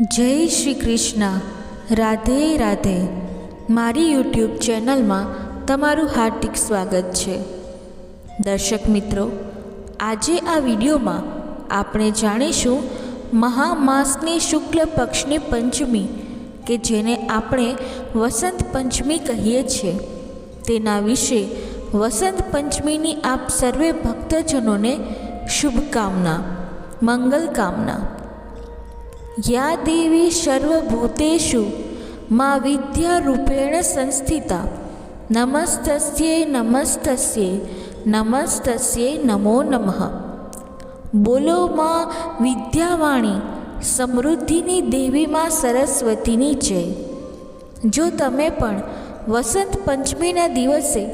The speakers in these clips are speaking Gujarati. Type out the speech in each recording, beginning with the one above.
જય શ્રી કૃષ્ણ. રાધે રાધે. મારી યુટ્યુબ ચેનલમાં તમારું હાર્દિક સ્વાગત છે. દર્શક મિત્રો, આજે આ વિડીયોમાં આપણે જાણીશું મહામાસની શુક્લ પક્ષની પંચમી, કે જેને આપણે વસંત પંચમી કહીએ છીએ. તેના વિશે વસંત પંચમીની આપ સર્વે ભક્તજનોને શુભકામના, મંગલ કામના. યા દેવી સર્વભૂતેષુ મા વિદ્યારૂપેણ સંસ્થિતા. નમસ્તસ્યે નમસ્તસ્યે નમસ્તસ્યે નમો નમઃ. બોલો માં વિદ્યાવાણી, સમૃદ્ધિની દેવી માં સરસ્વતીની જય. જો તમે પણ વસંત પંચમીના દિવસે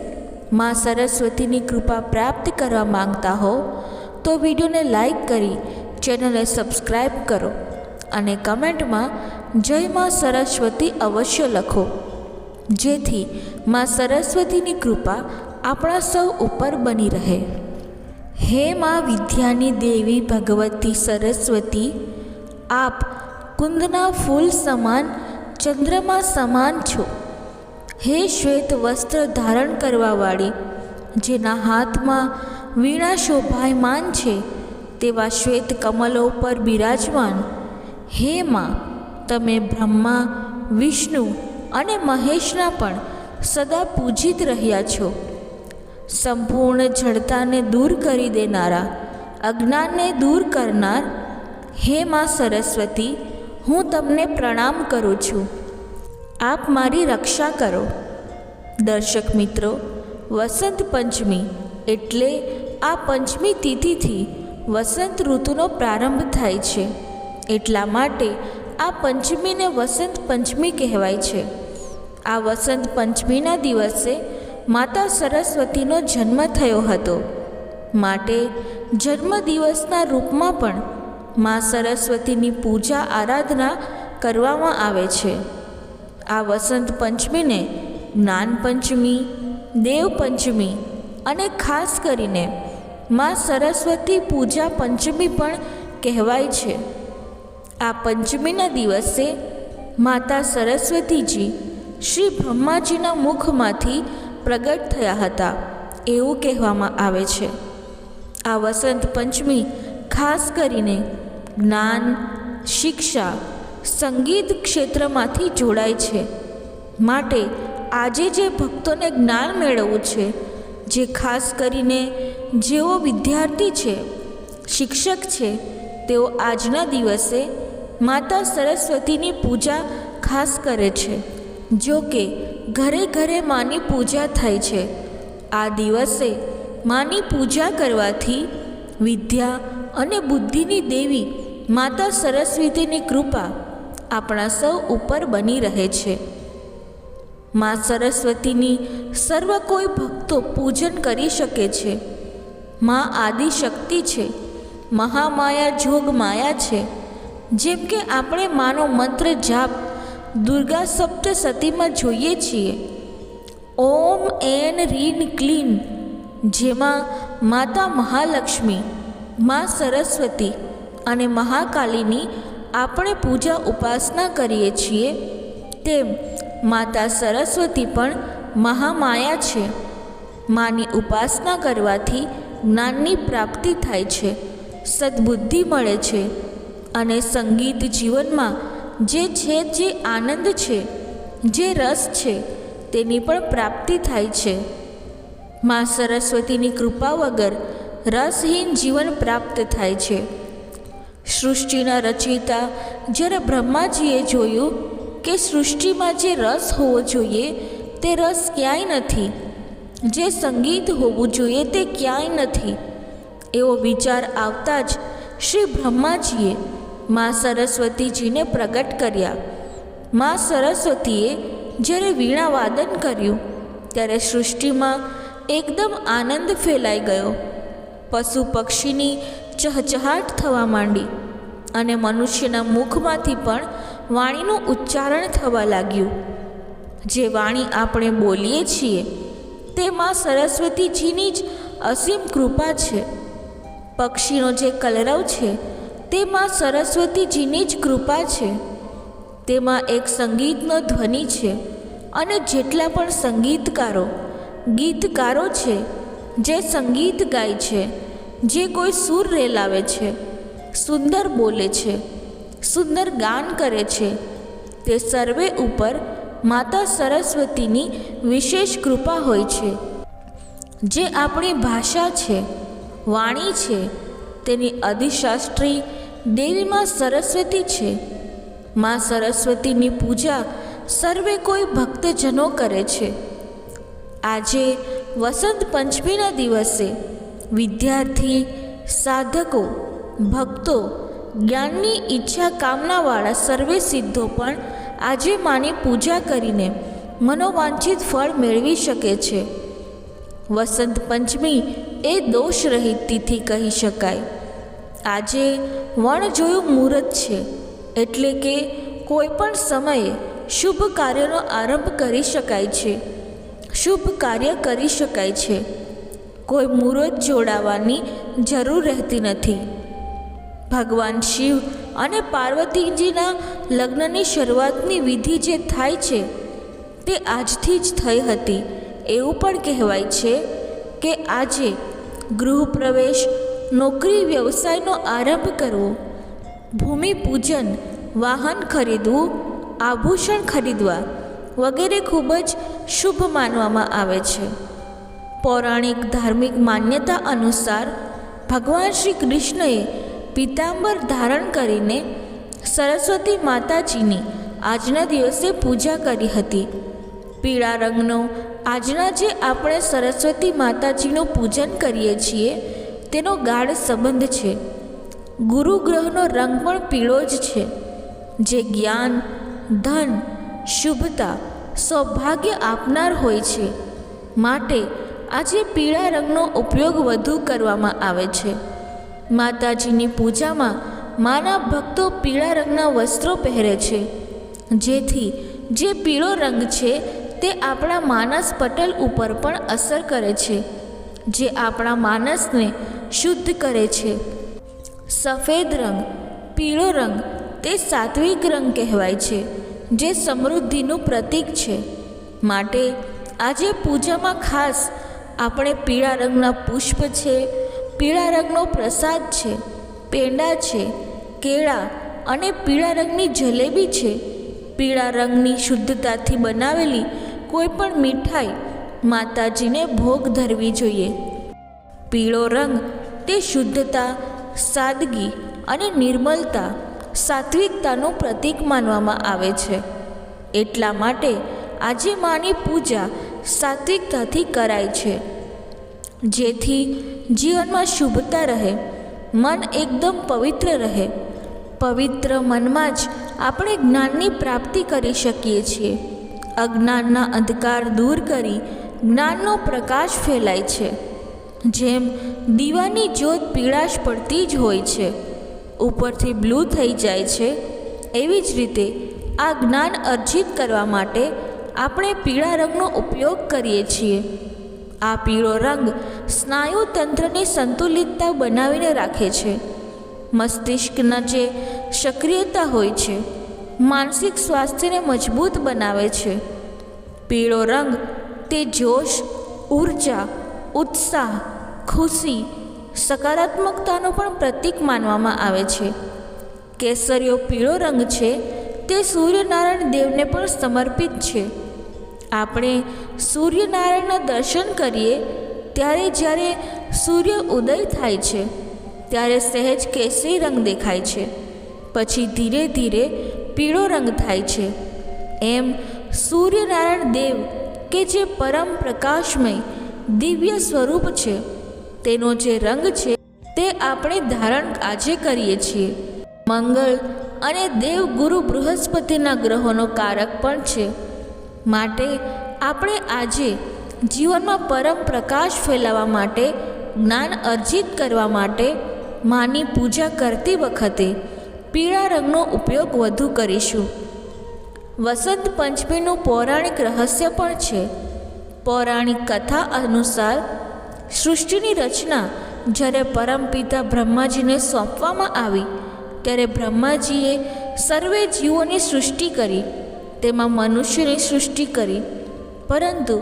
માં સરસ્વતીની કૃપા પ્રાપ્ત કરવા માંગતા હો, તો વિડીયોને લાઈક કરી ચેનલને સબસ્ક્રાઈબ કરો. અને કમેન્ટમાં જય માં સરસ્વતી અવશ્ય લખો. જેથી માં સરસ્વતીની કૃપા આપણા સૌ ઉપર બની રહે. હે માં વિદ્યાની દેવી ભગવતી સરસ્વતી, આપ કુંદના ફૂલ સમાન, ચંદ્રમા સમાન છો. હે શ્વેત વસ્ત્ર ધારણ કરવાવાળી, જેના હાથમાં વીણા શોભાયમાન છે, તેવા શ્વેત કમલો પર બિરાજમાન હે માં, તમે બ્રહ્મા, વિષ્ણુ અને મહેશના પણ સદા પૂજિત રહ્યા છો. સંપૂર્ણ જડતાને દૂર કરી દેનારા, અજ્ઞાનને દૂર કરનાર, હે માં સરસ્વતી, હું તમને પ્રણામ કરું છું. આપ મારી રક્ષા કરો. દર્શક મિત્રો, વસંત પંચમી એટલે આ પંચમી તિથિથી વસંત ઋતુનો પ્રારંભ થાય છે. એટલા માટે આ પંચમીને વસંત પંચમી કહેવાય છે. આ વસંત પંચમીના દિવસે માતા સરસ્વતીનો જન્મ થયો હતો. માટે જન્મદિવસના રૂપમાં પણ મા સરસ્વતીની પૂજા આરાધના કરવામાં આવે છે. આ વસંત પંચમીને જ્ઞાન પંચમી, દેવ પંચમી અને ખાસ કરીને મા સરસ્વતી પૂજા પંચમી પણ કહેવાય છે. આ પંચમીના દિવસે માતા સરસ્વતીજી શ્રી બ્રહ્માજીના મુખમાંથી પ્રગટ થયા હતા. એવું કહેવામાં આવે છે. આ વસંત પંચમી ખાસ કરીને જ્ઞાન, શિક્ષા, સંગીત ક્ષેત્રમાંથી જોડાય છે. માટે આજે જે ભક્તોને જ્ઞાન મેળવવું છે, જે ખાસ કરીને જેઓ વિદ્યાર્થી છે, શિક્ષક છે, તેઓ આજના દિવસે માતા સરસ્વતીની પૂજા ખાસ કરે છે, જો કે ઘરે ઘરે માની પૂજા થાય છે. આ દિવસે માની પૂજા કરવાથી વિદ્યા અને બુદ્ધિની દેવી માતા સરસ્વતીની કૃપા આપણા સૌ ઉપર બની રહે છે. મા સરસ્વતીની સર્વ કોઈ ભક્તો પૂજન કરી શકે છે. મા આદિશક્તિ છે. મહામાયા જોગ માયા છે. જેમ કે આપણે માનો મંત્ર જાપ, દુર્ગા સપ્તસતીમાં જોઈએ છીએ. ઓમ એન રીન ક્લીન, જેમાં માતા મહાલક્ષ્મી, મા સરસ્વતી અને મહાકાલીની આપણે પૂજા ઉપાસના કરીએ છીએ, તેમ માતા સરસ્વતી પણ મહામાયા છે. માની ઉપાસના કરવાથી જ્ઞાનની પ્રાપ્તિ થાય છે, સદબુદ્ધિ મળે છે. અને સંગીત જીવનમાં જે છે જે આનંદ છે, જે રસ છે, તેની પણ પ્રાપ્તિ થાય છે. મા સરસ્વતીની કૃપા વગર રસહીન જીવન પ્રાપ્ત થાય છે. સૃષ્ટિના રચયિતા જ્યારે બ્રહ્માજીએ જોયું કે સૃષ્ટિમાં જે રસ હોવો જોઈએ, તે રસ ક્યાંય નથી. જે સંગીત હોવું જોઈએ, તે ક્યાંય નથી. એવો વિચાર આવતા જ શ્રી બ્રહ્માજીએ મા સરસ્વતીજીને પ્રગટ કર્યા. મા સરસ્વતીએ જ્યારે વીણા વાદન કર્યું, ત્યારે સૃષ્ટિમાં એકદમ આનંદ ફેલાઈ ગયો. પશુ પક્ષીની ચહચહાટ થવા માંડી અને મનુષ્યના મુખમાંથી પણ વાણીનું ઉચ્ચારણ થવા લાગ્યું. જે વાણી આપણે બોલીએ છીએ, તે માં સરસ્વતીજીની જ અસીમ કૃપા છે. પક્ષીનો જે કલરવ છે તે માં સરસ્વતીજીની જ કૃપા છે. તેમાં એક સંગીતનો ધ્વનિ છે અને જેટલા પણ સંગીતકારો, ગીતકારો છે, જે સંગીત ગાય છે, જે કોઈ સૂર રેલાવે છે, સુંદર બોલે છે, સુંદર ગાન કરે છે, તે સર્વે ઉપર માતા સરસ્વતીની વિશેષ કૃપા હોય છે. જે આપણી ભાષા છે, વાણી છે, તેની અધિશાસ્ત્રી દેવીમાં સરસ્વતી છે. માં સરસ્વતીની પૂજા સર્વે કોઈ ભક્તજનો કરે છે. આજે વસંત પંચમીના દિવસે વિદ્યાર્થી, સાધકો, ભક્તો, જ્ઞાનની ઈચ્છા કામનાવાળા સર્વે સિદ્ધો પણ આજે માની પૂજા કરીને મનોવાંછિત ફળ મેળવી શકે છે. વસંત પંચમી એ દોષરહિત તિથિ કહી શકાય. આજે વણ જોયું મુહૂર્ત છે, એટલે કે કોઈ પણ સમયે શુભ કાર્યનો આરંભ કરી શકાય છે, શુભ કાર્ય કરી શકાય છે. કોઈ મુહૂર્ત જોડાવાની જરૂર રહેતી નથી. ભગવાન શિવ અને પાર્વતીજીના લગ્નની શરૂઆતની વિધિ જે થાય છે, તે આજથી જ થઈ હતી. એવું પણ કહેવાય છે કે આજે ગૃહપ્રવેશ નોકરી વ્યવસાયનો આરંભ કરવો. ભૂમિપૂજન વાહન ખરીદવું, આભૂષણ ખરીદવા વગેરે ખૂબ જ શુભ માનવામાં આવે છે. પૌરાણિક ધાર્મિક માન્યતા અનુસાર ભગવાન શ્રી કૃષ્ણએ પિતાંબર ધારણ કરીને સરસ્વતી માતાજીની આજના દિવસે પૂજા કરી હતી. પીળા રંગનો આજના જે આપણે સરસ્વતી માતાજીનું પૂજન કરીએ છીએ તેનો ગાઢ સંબંધ છે. ગુરુ ગ્રહનો રંગ પણ પીળો જ છે. જે જ્ઞાન, ધન, શુભતા, સૌભાગ્ય આપનાર હોય છે. માટે આજે પીળા રંગનો ઉપયોગ વધુ કરવામાં આવે છે. માતાજીની પૂજામાં માના ભક્તો પીળા રંગના વસ્ત્રો પહેરે છે. જેથી જે પીળો રંગ છે તે આપણા માનસ પટલ ઉપર પણ અસર કરે છે. જે આપણા માનસને શુદ્ધ કરે છે. સફેદ રંગ, પીળો રંગ તે સાત્વિક રંગ કહેવાય છે, જે સમૃદ્ધિનું પ્રતીક છે. માટે આજે પૂજામાં ખાસ આપણે પીળા રંગના પુષ્પ છે, પીળા રંગનો પ્રસાદ છે, પેંડા છે, કેળા અને પીળા રંગની જલેબી છે. પીળા રંગની શુદ્ધતાથી બનાવેલી કોઈ પણ મીઠાઈ માતાજીને ભોગ ધરવી જોઈએ. પીળો રંગ તે શુદ્ધતા, સાદગી અને નિર્મલતા સાત્વિકતાનું પ્રતીક માનવામાં આવે છે. એટલા માટે આજે માની પૂજા સાત્વિકતાથી કરાય છે. જેથી જીવનમાં શુભતા રહે, મન એકદમ પવિત્ર રહે. પવિત્ર મનમાં જ આપણે જ્ઞાનની પ્રાપ્તિ કરી શકીએ છીએ. અજ્ઞાનના અંધકાર દૂર કરી જ્ઞાનનો પ્રકાશ ફેલાય છે. જેમ દીવાની જ્યોત પીળાશ પડતી જ હોય છે, ઉપરથી બ્લુ થઈ જાય છે, એવી જ રીતે આ જ્ઞાન અર્જિત કરવા માટે આપણે પીળા રંગનો ઉપયોગ કરીએ છીએ. આ પીળો રંગ સ્નાયુ તંત્રની સંતુલિતતા બનાવીને રાખે છે. મસ્તિષ્કના જે સક્રિયતા હોય છે, માનસિક સ્વાસ્થ્યને મજબૂત બનાવે છે. પીળો રંગ તે જોશ, ઊર્જા, ઉત્સાહ ખુશી સકારાત્મકતાનો પણ પ્રતીક માનવામાં આવે છે. કેસરીયો પીળો રંગ છે, તે સૂર્યનારાયણ દેવને પણ સમર્પિત છે. આપણે સૂર્યનારાયણના દર્શન કરીએ, ત્યારે જ્યારે સૂર્ય ઉદય થાય છે, ત્યારે સહેજ કેસરી રંગ દેખાય છે. પછી ધીરે ધીરે પીળો રંગ થાય છે. એમ સૂર્યનારાયણ દેવ કે જે પરમ પ્રકાશમય દિવ્ય સ્વરૂપ છે. તેનો જે રંગ છે, તે આપણે ધારણ આજે કરીએ છીએ. મંગળ અને દેવ ગુરુ બૃહસ્પતિના ગ્રહોનો કારક પણ છે. માટે આપણે આજે જીવનમાં પરમ પ્રકાશ ફેલાવવા માટે, જ્ઞાન અર્જિત કરવા માટે, માની પૂજા કરતી વખતે પીળા રંગનો ઉપયોગ વધુ કરીશું. વસંત પંચમીનું પૌરાણિક રહસ્ય પણ છે. પૌરાણિક કથા અનુસાર સૃષ્ટિની રચના જ્યારે પરમપિતા બ્રહ્માજીને સોંપવામાં આવી, ત્યારે બ્રહ્માજીએ સર્વે જીવોની સૃષ્ટિ કરી, તેમાં મનુષ્યની સૃષ્ટિ કરી, પરંતુ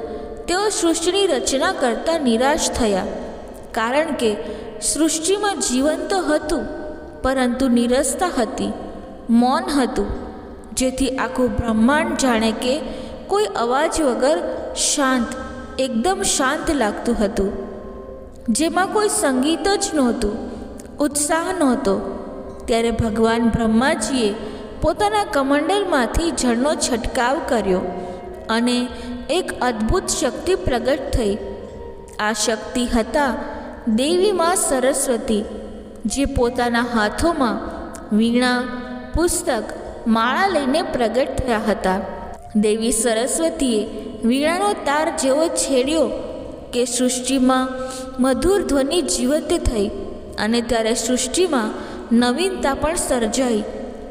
તેઓ સૃષ્ટિની રચના કરતાં નિરાશ થયા, કારણ કે સૃષ્ટિમાં જીવન તો હતું, પરંતુ નિરસતા હતી, મૌન હતું, જેથી આખું બ્રહ્માંડ જાણે કે કોઈ અવાજ વગર શાંત, એકદમ શાંત લાગતું હતું. જેમાં કોઈ સંગીત જ નહોતું, ઉત્સાહ નહોતો. ત્યારે ભગવાન બ્રહ્માજીએ પોતાના કમંડલમાંથી જળનો છંટકાવ કર્યો અને એક અદ્ભુત શક્તિ પ્રગટ થઈ. આ શક્તિ હતા દેવી માં સરસ્વતી, જે પોતાના હાથોમાં વીણા, પુસ્તક, માળા લઈને પ્રગટ થયા હતા. દેવી સરસ્વતીએ વીણાનો તાર જેવો છેડ્યો કે સૃષ્ટિમાં મધુર ધ્વનિ જીવંત થઈ અને ત્યારે સૃષ્ટિમાં નવીનતા પણ સર્જાઈ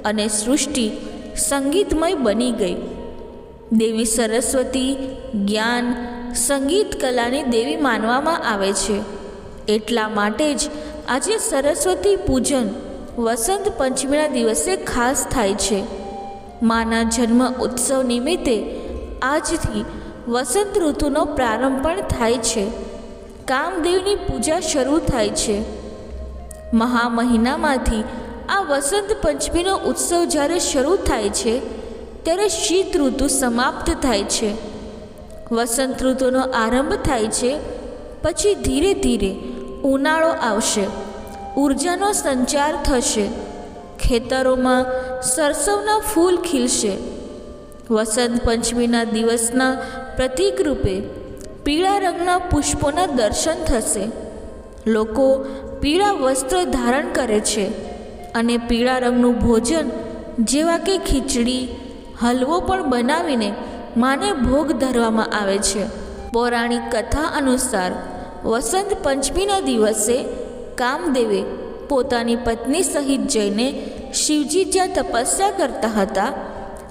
અને સૃષ્ટિ સંગીતમય બની ગઈ. દેવી સરસ્વતી જ્ઞાન સંગીત કલાની દેવી માનવામાં આવે છે. એટલા માટે જ આજે સરસ્વતી પૂજન વસંત પંચમીના દિવસે ખાસ થાય છે. માના જન્મ ઉત્સવ નિમિત્તે આજથી વસંત ઋતુનો પ્રારંભ પણ થાય છે. કામદેવની પૂજા શરૂ થાય છે. મહા મહિનામાંથી આ વસંત પંચમીનો ઉત્સવ જ્યારે શરૂ થાય છે, ત્યારે શીત ઋતુ સમાપ્ત થાય છે. વસંત ઋતુનો આરંભ થાય છે, પછી ધીરે ધીરે ઉનાળો આવશે. ઉર્જાનો સંચાર થશે. ખેતરોમાં સરસવના ફૂલ ખીલશે. વસંત પંચમીના દિવસના પ્રતીક રૂપે પીળા રંગના પુષ્પોના દર્શન થશે. લોકો પીળા વસ્ત્ર ધારણ કરે છે અને પીળા રંગનું ભોજન જેવા કે ખીચડી, હલવો પણ બનાવીને માને ભોગ ધરવામાં આવે છે. પૌરાણિક કથા અનુસાર વસંત પંચમીના દિવસે કામદેવે પોતાની પત્ની સહિત જઈને શિવજી જ્યાં તપસ્યા કરતા હતા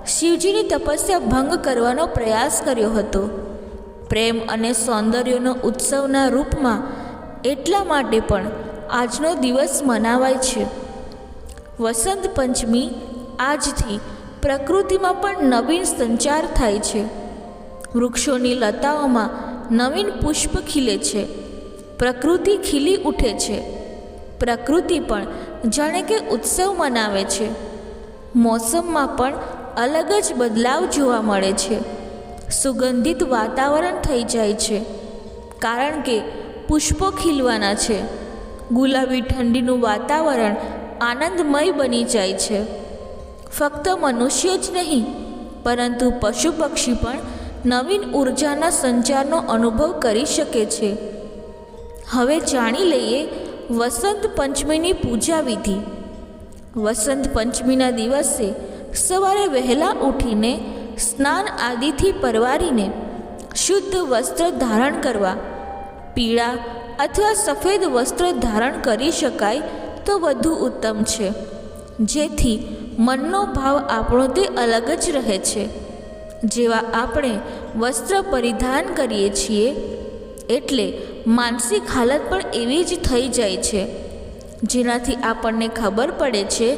શિવજીની તપસ્યા ભંગ કરવાનો પ્રયાસ કર્યો હતો. પ્રેમ અને સૌંદર્યનો ઉત્સવના રૂપમાં એટલા માટે પણ આજનો દિવસ મનાવાય છે. વસંત પંચમી આજથી પ્રકૃતિમાં પણ નવીન સંચાર થાય છે. વૃક્ષોની લતાઓમાં નવીન પુષ્પ ખીલે છે. પ્રકૃતિ ખીલી ઉઠે છે. પ્રકૃતિ પણ જાણે કે ઉત્સવ મનાવે છે. મોસમમાં પણ અલગ જ બદલાવ જોવા મળે છે. સુગંધિત વાતાવરણ થઈ જાય છે. કારણ કે પુષ્પો ખીલવાના છે. ગુલાબી ઠંડીનું વાતાવરણ આનંદમય બની જાય છે. ફક્ત મનુષ્ય જ નહીં, પરંતુ પશુ પક્ષી પણ નવીન ઉર્જાના સંચારનો અનુભવ કરી શકે છે. હવે જાણી લઈએ વસંત પંચમીની પૂજા વિધિ. વસંત પંચમીના દિવસે સવારે વહેલા ઉઠીને સ્નાન આદિથી પરવારીને શુદ્ધ વસ્ત્ર ધારણ કરવા, પીળા અથવા સફેદ વસ્ત્ર ધારણ કરી શકાય તો વધુ ઉત્તમ છે. જેથી મનનો ભાવ આપણો તે અલગ જ રહે છે. જેવા આપણે વસ્ત્ર પરિધાન કરીએ છીએ, એટલે માનસિક હાલત પણ એવી જ થઈ જાય છે. જેનાથી આપણને ખબર પડે છે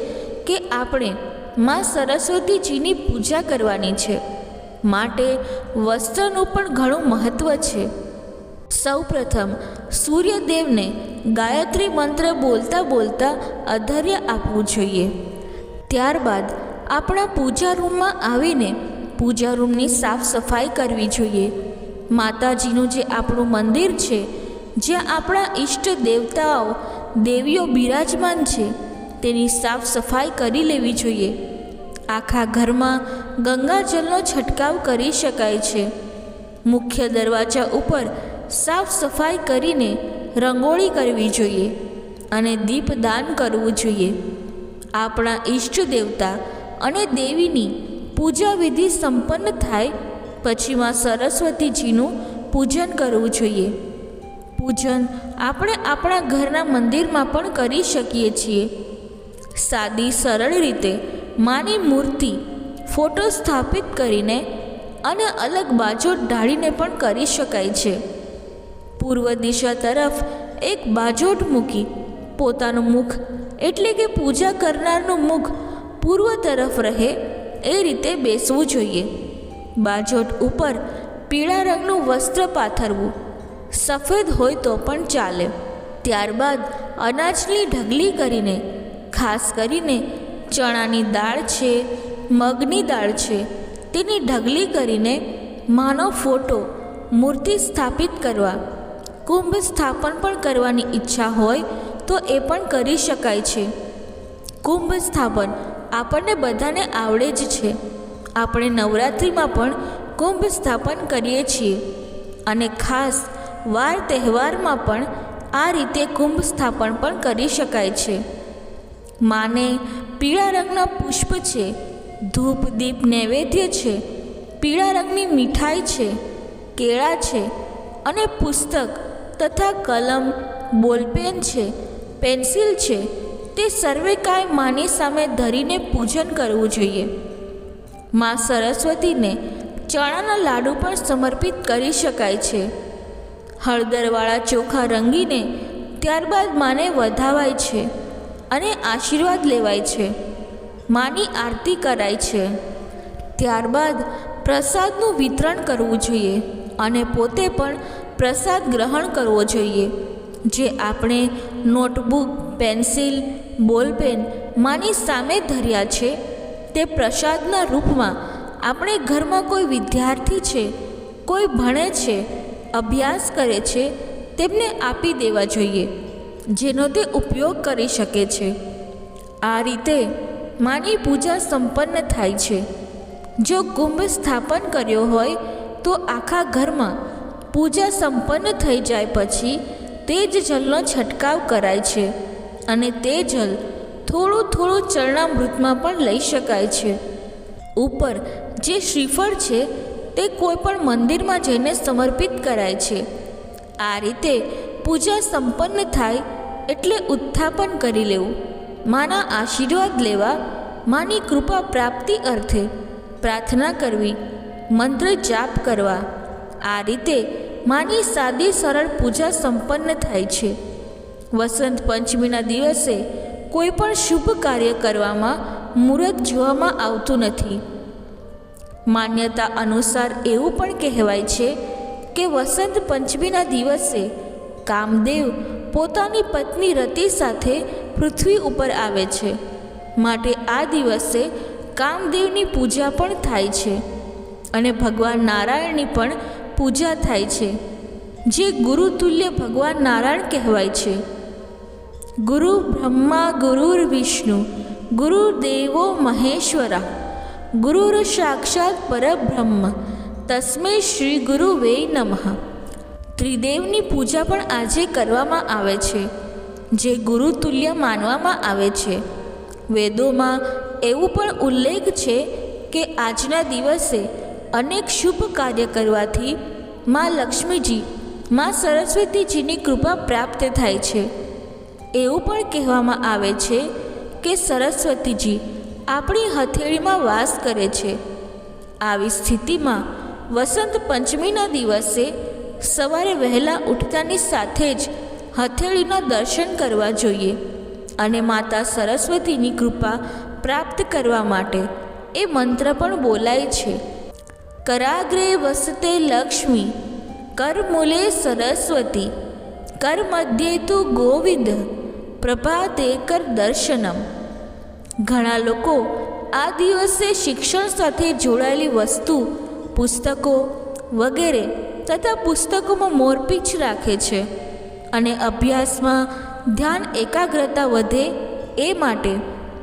કે આપણે માં સરસ્વતીજીની પૂજા કરવાની છે. માટે વસ્ત્રનું પણ ઘણું મહત્ત્વ છે. સૌપ્રથમ, સૂર્યદેવને ગાયત્રી મંત્ર બોલતા બોલતા અધર્ય આપવું જોઈએ. ત્યારબાદ, આપણા પૂજા રૂમમાં આવીને પૂજા રૂમની સાફ સફાઈ કરવી જોઈએ. માતાજીનું જે આપણું મંદિર છે, જ્યાં આપણા ઈષ્ટ દેવતાઓ, દેવીઓ બિરાજમાન છે તેની સાફ સફાઈ કરી લેવી જોઈએ. આખા ઘરમાં ગંગાજળનો છંટકાવ કરી શકાય છે. મુખ્ય દરવાજા ઉપર સાફ સફાઈ કરીને રંગોળી કરવી જોઈએ અને દીપદાન કરવું જોઈએ. આપણા ઈષ્ટ દેવતા અને દેવીની પૂજા વિધિ સંપન્ન થાય પછીમાં સરસ્વતીજીનું પૂજન કરવું જોઈએ. પૂજન આપણે આપણા ઘરના મંદિરમાં પણ કરી શકીએ છીએ. સાદી, સરળ રીતે માની મૂર્તિ ફોટો સ્થાપિત કરીને અને અલગ બાજુ ઢાળીને પણ કરી શકાય છે. પૂર્વ દિશા તરફ એક બાજોટ મૂકી પોતાનું મુખ એટલે કે પૂજા કરનારનું મુખ પૂર્વ તરફ રહે એ રીતે બેસવું જોઈએ. બાજોટ ઉપર પીળા રંગનું વસ્ત્ર પાથરવું. સફેદ હોય તો પણ ચાલે. ત્યારબાદ અનાજની ઢગલી કરીને ખાસ કરીને ચણાની દાળ છે, મગની દાળ છે, તેની ઢગલી કરીને માનો ફોટો મૂર્તિ સ્થાપિત કરવા, કુંભ સ્થાપન પણ કરવાની ઈચ્છા હોય તો એ પણ કરી શકાય છે. કુંભ સ્થાપન આપણને બધાને આવડે જ છે. આપણે નવરાત્રિમાં પણ કુંભ સ્થાપન કરીએ છીએ અને ખાસ વાર તહેવારમાં પણ આ રીતે કુંભ સ્થાપન પણ કરી શકાય છે. માને પીળા રંગના પુષ્પ છે, ધૂપ દીપ નૈવેદ્ય છે, પીળા રંગની મીઠાઈ છે, કેળા છે અને પુસ્તક તથા કલમ, બોલપેન છે, પેન્સિલ છે, તે સર્વે કાંઈ માની સામે ધરીને પૂજન કરવું જોઈએ. મા સરસ્વતીને ચણાના લાડુ પણ સમર્પિત કરી શકાય છે. હળદરવાળા ચોખા રંગીને ત્યારબાદ માને વધાવાય છે. અને આશીર્વાદ લેવાય છે. માની આરતી કરાય છે. ત્યારબાદ પ્રસાદનું વિતરણ કરવું જોઈએ અને પોતે પણ પ્રસાદ ગ્રહણ કરવો જોઈએ. જે આપણે નોટબુક, પેન્સિલ, બોલપેન માની સામે ધર્યા છે, તે પ્રસાદના રૂપમાં આપણે ઘરમાં કોઈ વિદ્યાર્થી છે, કોઈ ભણે છે, અભ્યાસ કરે છે, તેમને આપી દેવા જોઈએ. જેનો તે ઉપયોગ કરી શકે છે. આ રીતે માની પૂજા સંપન્ન થાય છે. જો કુંભ સ્થાપન કર્યો હોય, તો આખા ઘરમાં પૂજા સંપન્ન થઈ જાય પછી તે જ જલનો છંટકાવ કરાય છે અને તે જલ થોડું થોડું ચરણામૃતમાં પણ લઈ શકાય છે. ઉપર જે શ્રીફળ છે, તે કોઈ પણ મંદિરમાં જઈને સમર્પિત કરાય છે. આ રીતે પૂજા સંપન્ન થાય એટલે ઉત્થાપન કરી લેવું. માના આશીર્વાદ લેવા, માની કૃપા પ્રાપ્તિ અર્થે પ્રાર્થના કરવી, મંત્ર જાપ કરવા. આ રીતે માની સાદી સરળ પૂજા સંપન્ન થાય છે. વસંત પંચમીના દિવસે કોઈ પણ શુભ કાર્ય કરવામાં મુહૂર્ત જોવામાં આવતું નથી. માન્યતા અનુસાર એવું પણ કહેવાય છે કે વસંત પંચમીના દિવસે કામદેવ પોતાની પત્ની રતિ સાથે પૃથ્વી ઉપર આવે છે. માટે આ દિવસે કામદેવની પૂજા પણ થાય છે અને ભગવાન નારાયણની પણ પૂજા થાય છે, જે ગુરુતુલ્ય ભગવાન નારાયણ કહેવાય છે. ગુરુ બ્રહ્મા ગુરુર વિષ્ણુ ગુરુદેવો મહેશ્વરા, ગુરુર સાક્ષાત પરબ્રહ્મ, તસ્મે શ્રી ગુરુ વે નમઃ. ત્રિદેવની પૂજા પણ આજે કરવામાં આવે છે, જે ગુરુતુલ્ય માનવામાં આવે છે. વેદોમાં એવું પણ ઉલ્લેખ છે કે આજના દિવસે અનેક શુભ કાર્ય કરવાથી મા લક્ષ્મીજી, મા સરસ્વતીજીની કૃપા પ્રાપ્ત થાય છે. એવું પણ કહેવામાં આવે છે કે સરસ્વતીજી આપણી હથેળીમાં વાસ કરે છે. આવી સ્થિતિમાં વસંત પંચમીના દિવસે સવારે વહેલા ઉઠતાની સાથે જ હથેળીના દર્શન કરવા જોઈએ અને માતા સરસ્વતીની કૃપા પ્રાપ્ત કરવા માટે એ મંત્ર પણ બોલાય છે. કરાગ્રે વસતે લક્ષ્મી, કરમૂલે સરસ્વતી કર મધ્યે તો ગોવિંદ, પ્રભાતે કર દર્શનમ. ઘણા લોકો આ દિવસે શિક્ષણ સાથે જોડાયેલી વસ્તુ, પુસ્તકો વગેરે તથા પુસ્તકોમાં મોરપીંછ રાખે છે અને અભ્યાસમાં ધ્યાન એકાગ્રતા વધે એ માટે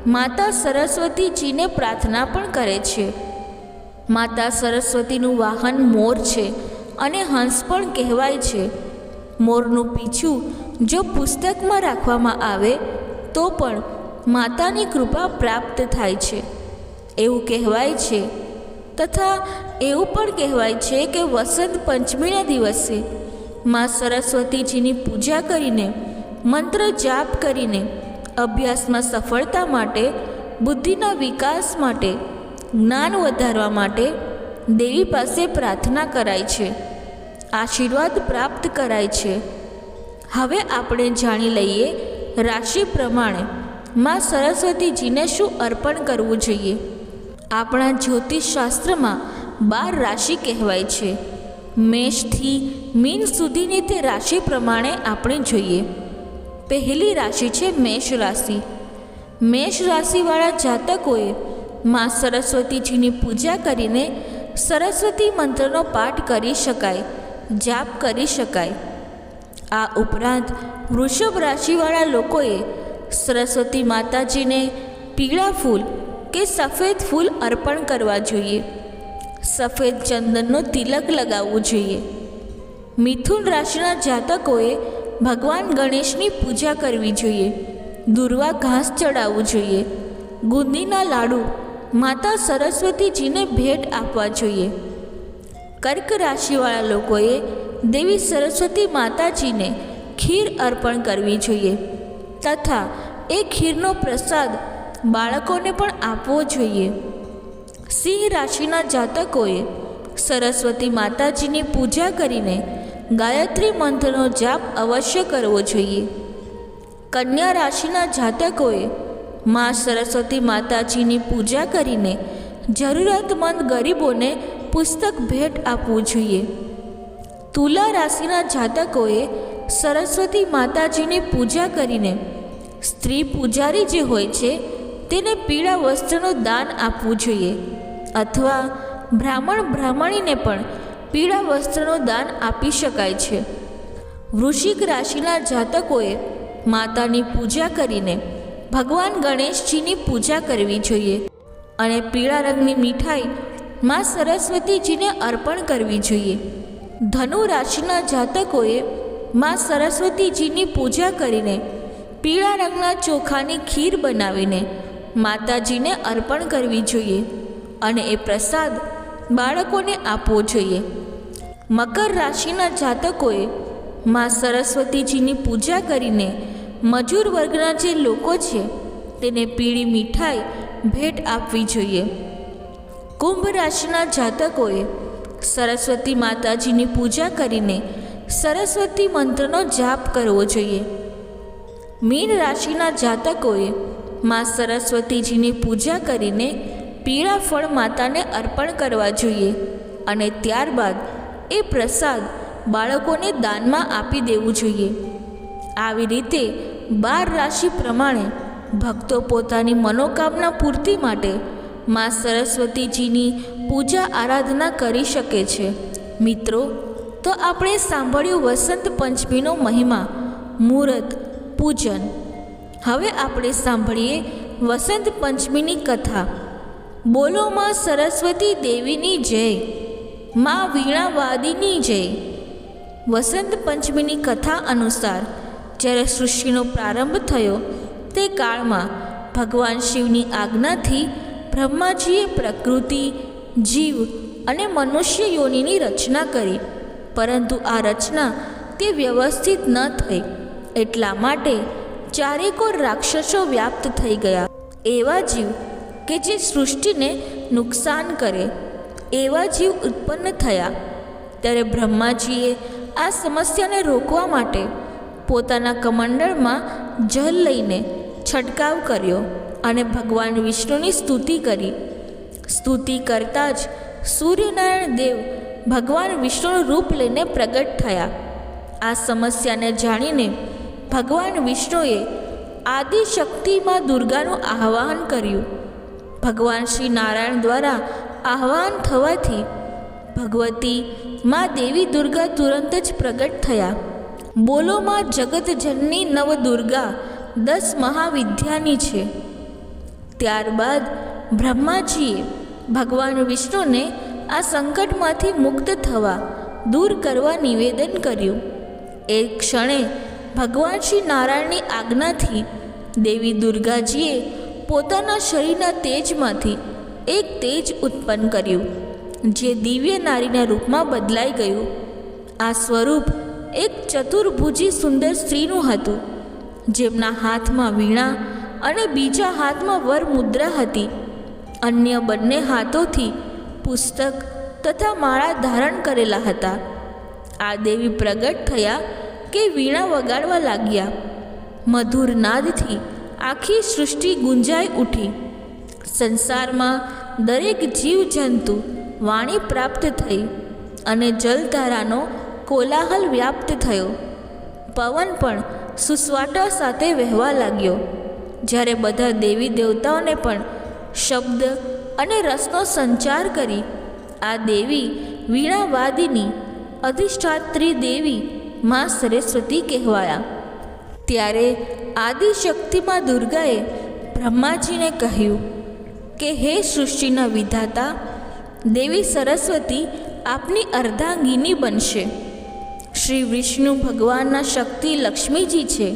માતા સરસ્વતીજીને પ્રાર્થના પણ કરે છે. માતા સરસ્વતીનું વાહન મોર છે અને હંસ પણ કહેવાય છે. મોરનું પીછું જો પુસ્તકમાં રાખવામાં આવે તો પણ માતાની કૃપા પ્રાપ્ત થાય છે. એવું કહેવાય છે તથા એવું પણ કહેવાય છે કે વસંત પંચમીના દિવસે મા સરસ્વતીજીની પૂજા કરીને, મંત્ર જાપ કરીને, અભ્યાસમાં સફળતા માટે, બુદ્ધિના વિકાસ માટે, જ્ઞાન વધારવા માટે દેવી પાસે પ્રાર્થના કરાય છે, આશીર્વાદ પ્રાપ્ત કરાય છે. હવે આપણે જાણી લઈએ રાશિ પ્રમાણે માં સરસ્વતીજીને શું અર્પણ કરવું જોઈએ. આપણા જ્યોતિષશાસ્ત્રમાં બાર રાશિ કહેવાય છે. મેષથી મીન સુધીની તે રાશિ પ્રમાણે આપણે જોઈએ. પહેલી રાશિ છે મેષ રાશિ. મેષ રાશિવાળા જાતકોએ માં સરસ્વતીજીની પૂજા કરીને સરસ્વતી મંત્રનો પાઠ કરી શકાય, જાપ કરી શકાય. આ ઉપરાંત વૃષભ રાશિવાળા લોકોએ સરસ્વતી માતાજીને પીળા ફૂલ કે સફેદ ફૂલ અર્પણ કરવા જોઈએ. સફેદ ચંદનનો તિલક લગાવવું જોઈએ. મિથુન રાશિના જાતકોએ ભગવાન ગણેશની પૂજા કરવી જોઈએ. દુર્વા ઘાસ ચડાવવું જોઈએ. ગુંદીના લાડુ માતા સરસ્વતીજીને ભેટ આપવા જોઈએ. કર્ક રાશિવાળા લોકોએ દેવી સરસ્વતી માતાજીને ખીર અર્પણ કરવી જોઈએ. તથા એ ખીરનો પ્રસાદ બાળકોને પણ આપવો જોઈએ. સિંહ રાશિના જાતકોએ સરસ્વતી માતાજીની પૂજા કરીને ગાયત્રી મંત્રનો જાપ અવશ્ય કરવો જોઈએ. કન્યા રાશિના જાતકોએ મા સરસ્વતી માતાજીની પૂજા કરીને જરૂરતમંદ ગરીબોને પુસ્તક ભેટ આપવું જોઈએ. તુલા રાશિના જાતકોએ સરસ્વતી માતાજીની પૂજા કરીને સ્ત્રી પૂજારી જે હોય છે તેને પીળા વસ્ત્રનું દાન આપવું જોઈએ. અથવા બ્રાહ્મણ બ્રાહ્મણીને પણ પીળા વસ્ત્રનું દાન આપી શકાય છે. વૃશ્ચિક રાશિના જાતકોએ માતાની પૂજા કરીને ભગવાન ગણેશજીની પૂજા કરવી જોઈએ અને પીળા રંગની મીઠાઈ માં સરસ્વતીજીને અર્પણ કરવી જોઈએ. ધનુ રાશિના જાતકોએ માં સરસ્વતીજીની પૂજા કરીને પીળા રંગના ચોખાની ખીર બનાવીને માતાજીને અર્પણ કરવી જોઈએ અને એ પ્રસાદ બાળકોને આપવો જોઈએ. મકર રાશિના જાતકોએ માં સરસ્વતીજીની પૂજા કરીને મજૂર વર્ગના જે લોકો છે તેને પીળી મીઠાઈ, ભેટ આપવી જોઈએ. કુંભ રાશિના જાતકોએ સરસ્વતી માતાજીની પૂજા કરીને સરસ્વતી મંત્રનો જાપ કરવો જોઈએ. મીન રાશિના જાતકોએ માં સરસ્વતીજીની પૂજા કરીને પીળા ફળ માતાને અર્પણ કરવા જોઈએ અને ત્યારબાદ એ પ્રસાદ બાળકોને દાનમાં આપી દેવું જોઈએ. આવી રીતે બાર રાશિ પ્રમાણે ભક્તો પોતાની મનોકામના પૂર્તિ માટે માં સરસ્વતીજીની પૂજા આરાધના કરી શકે છે. મિત્રો, તો આપણે સાંભળ્યું વસંત પંચમીનો મહિમા, મુહૂર્ત, પૂજન હવે આપણે સાંભળીએ વસંત પંચમીની કથા. બોલો માં સરસ્વતી દેવીની જય, માં વીણાવાદીની જય. વસંત પંચમીની કથા અનુસાર જ્યારે સૃષ્ટિનો પ્રારંભ થયો તે કાળમાં ભગવાન શિવની આજ્ઞાથી બ્રહ્માજીએ પ્રકૃતિ, જીવ અને મનુષ્ય યોનિની રચના કરી. પરંતુ આ રચના તે વ્યવસ્થિત ન થઈ. એટલા માટે ચારેકોર રાક્ષસો વ્યાપ્ત થઈ ગયા. એવા જીવ કે જે સૃષ્ટિને નુકસાન કરે. એવા જીવ ઉત્પન્ન થયા. ત્યારે બ્રહ્માજીએ આ સમસ્યાને રોકવા માટે પોતાના કમંડળમાં જલ લઈને છંટકાવ કર્યો અને ભગવાન વિષ્ણુની સ્તુતિ કરી. સ્તુતિ કરતાં જ સૂર્યનારાયણ દેવ ભગવાન વિષ્ણુનું રૂપ લઈને પ્રગટ થયા. આ સમસ્યાને જાણીને ભગવાન વિષ્ણુએ આદિશક્તિમાં દુર્ગાનું આહ્વાન કર્યું. ભગવાન શ્રી નારાયણ દ્વારા આહ્વાન થવાથી ભગવતી માં દેવી દુર્ગા તુરંત જ પ્રગટ થયા. બોલો માં જગતજનની નવ દુર્ગા દસ મહાવિદ્યાની છે. ત્યારબાદ બ્રહ્માજીએ ભગવાન વિષ્ણુને આ સંકટમાંથી મુક્ત થવા દૂર કરવા નિવેદન કર્યું. એ ક્ષણે ભગવાન શ્રી નારાયણની આજ્ઞાથી દેવી દુર્ગાજીએ પોતાના શરીરના તેજમાંથી એક તેજ ઉત્પન્ન કર્યું, જે દિવ્ય નારીના રૂપમાં બદલાઈ ગયું. આ સ્વરૂપ એક ચતુર્ભુજી સુંદર સ્ત્રીનું હતું, જેમના હાથમાં વીણા અને બીજા હાથમાં વર મુદ્રા હતી. અન્ય બંને હાથોથી પુસ્તક તથા માળા ધારણ કરેલા હતા. આ દેવી પ્રગટ થયા કે વીણા વગાડવા લાગ્યા. મધુર નાદથી આખી સૃષ્ટિ ગુંજાઈ ઉઠી. સંસારમાં દરેક જીવજંતુ વાણી પ્રાપ્ત થઈ અને જલધારાનો કોલાહલ વ્યાપ્ત થયો. પવન પણ સુસવાટા સાથે વહેવા લાગ્યો. જ્યારે બધા દેવી દેવતાઓને પણ શબ્દ અને રસનો સંચાર કરી, આ દેવી વીણાવાદિની અધિષ્ઠાત્રી દેવી માં સરસ્વતી કહેવાયા. ત્યારે આદિશક્તિમાં દુર્ગાએ બ્રહ્માજીને કહ્યું કે, હે સૃષ્ટિના વિધાતા, દેવી સરસ્વતી આપની અર્ધાંગીની બનશે. શ્રી વિષ્ણુ ભગવાનના શક્તિ લક્ષ્મીજી છે,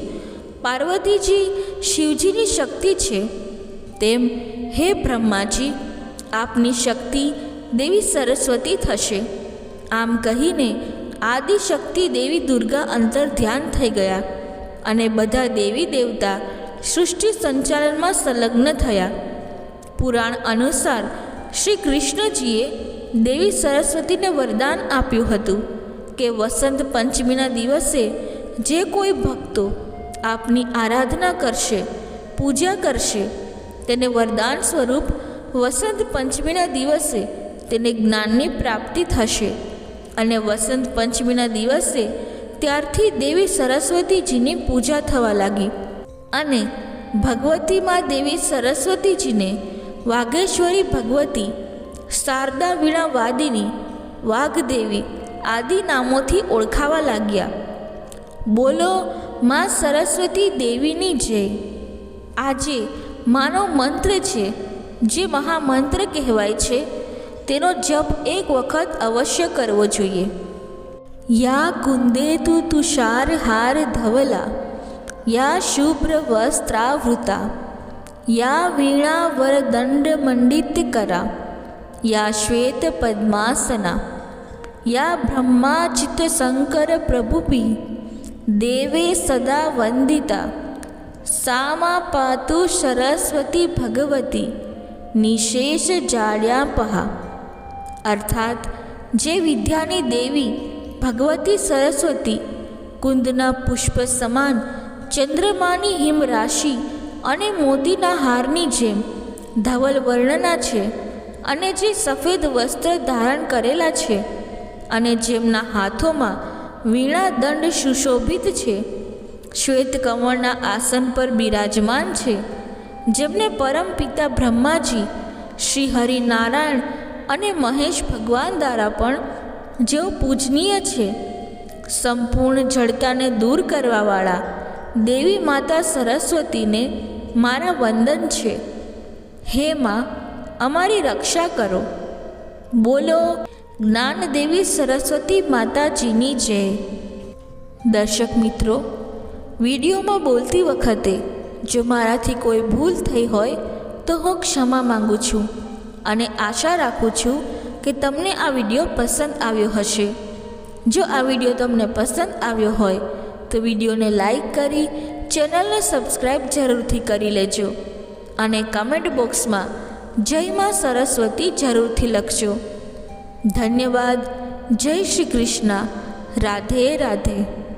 પાર્વતીજી શિવજીની શક્તિ છે. તેમ, હે બ્રહ્માજી, આપની શક્તિ દેવી સરસ્વતી થશે. આમ કહીને આદિશક્તિ દેવી દુર્ગા અંતર ધ્યાન થઈ ગયા અને બધા દેવી દેવતા સૃષ્ટિ સંચાલનમાં સંલગ્ન થયા. પુરાણ અનુસાર શ્રી કૃષ્ણજીએ દેવી સરસ્વતીને વરદાન આપ્યું હતું કે વસંત પંચમીના દિવસે જે કોઈ ભક્તો આપની આરાધના કરશે, પૂજા કરશે, તેને વરદાન સ્વરૂપ વસંત પંચમીના દિવસે તેને જ્ઞાનની પ્રાપ્તિ થશે. અને વસંત પંચમીના દિવસે ત્યારથી દેવી સરસ્વતીજીની પૂજા થવા લાગી. અને ભગવતીમાં દેવી સરસ્વતીજીને વાઘેશ્વરી ભગવતી, શારદા વીણા વાદિની, વાઘદેવી આદિ નામોથી ઓળખાવા લાગ્યા. બોલો, માં સરસ્વતી દેવીની જય. આજે માનો મંત્ર છે, જે મહામંત્ર કહેવાય છે તેનો જપ એક વખત અવશ્ય કરવો જોઈએ. યા કુંદેતુ તુષાર હાર ધવલા, યા શુભ્ર વસ્ત્રાવૃતા, યા વીણા વરદંડ મંડિત કરા, યા શ્વેત પદ્માસના, યા બ્રહ્માચિત શંકર પ્રભુભી, દેવે સદા વંદિતા, સામા પાતુ સરસ્વતી ભગવતી, નિશેષ જાડ્યાપહા અર્થાત, જે વિદ્યાની દેવી ભગવતી સરસ્વતી, કુંદના પુષ્પ સમાન ચંદ્રમાની હિમ રાશિ અને મોતીના હારની જેમ ધવલ વર્ણના છે અને જે સફેદ વસ્ત્ર ધારણ કરેલા છે અને જેમના હાથોમાં વીણા દંડ સુશોભિત છે. શ્વેત કમળના આસન પર બિરાજમાન છે. જેમને પરમ પિતા બ્રહ્માજી, શ્રી હરિનારાયણ અને મહેશ ભગવાન દ્વારા પણ જેઓ પૂજનીય છે, સંપૂર્ણ જડતાને દૂર કરવાવાળા દેવી માતા સરસ્વતીને મારા વંદન છે. હે માં, અમારી રક્ષા કરો. બોલો, જ્ઞાનદેવી સરસ્વતી માતાજીની જય. દર્શક મિત્રો, વિડીયોમાં બોલતી વખતે જો મારાથી કોઈ ભૂલ થઈ હોય તો હું ક્ષમા માંગુ છું. અને આશા રાખું છું કે તમને આ વીડિયો પસંદ આવ્યો હશે. જો આ વીડિયો તમને પસંદ આવ્યો હોય, તો વિડીયોને લાઈક કરી ચેનલને સબસ્ક્રાઈબ જરૂરથી કરી લેજો અને કમેન્ટ બોક્સમાં જય માં સરસ્વતી જરૂરથી લખજો. ધન્યવાદ. જય શ્રી કૃષ્ણ. રાધે રાધે.